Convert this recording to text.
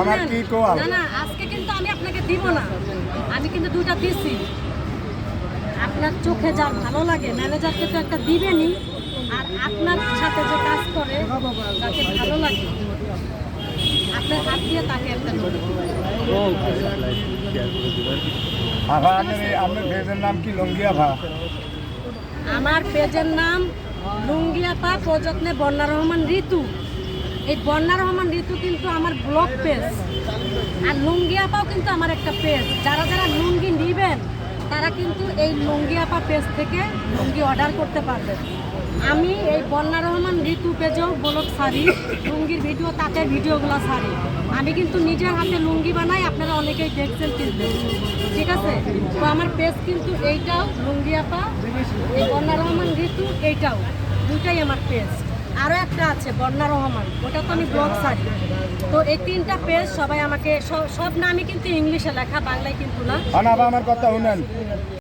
আমার শুনেন। কি কোয়াল না না আজকে কিন্তু আমি আপনাকে দিব না। আমি কিন্তু দুইটা দিছি। আপনার চোখে যা ভালো লাগে ম্যানেজারকে তো একটা দিবেনই। আর আপনার সাথে যে কাজ করে তাকে ভালো লাগে। আপনার হাত দিয়ে তাকে একটা নাম কি লঙ্গিয়া ভা? আমার পেজের নাম লুঙ্গিয়াপা প্রযত্নে বন্যা রহমান ঋতু। এই বন্যা রহমান ঋতু কিন্তু আমার ব্লগ পেজ। আর লুঙ্গিয়াপাও কিন্তু আমার একটা পেজ। যারা যারা লুঙ্গি নিবেন, তারা কিন্তু এই লুঙ্গিয়াপা পেজ থেকে লুঙ্গি অর্ডার করতে পারবেন আমি এই বন্যা রহমান ঋতু পেজেও ব্লগ ছাড়ি লুঙ্গির ভিডিও তাতে ভিডিওগুলো ছাড়ি আমি কিন্তু নিজের হাতে লুঙ্গি বানাই, আপনারা অনেকেই দেখছেন কিন্তু। ঠিক আছে? তো আমার পেজ কিন্তু এইটাও লুঙ্গিয়াপা এই বন্যা রহমান ঋতু, এইটাও। দুটাই আমার পেজ। আরও একটা আছে, বন্যা রহমান। ওটা তো আমি ব্লগ ছাড়ি। তো এই তিনটা পেজ সবাই আমাকে সব- নামই কিন্তু ইংলিশে লেখা, বাংলায় কিন্তু না। আমার কথা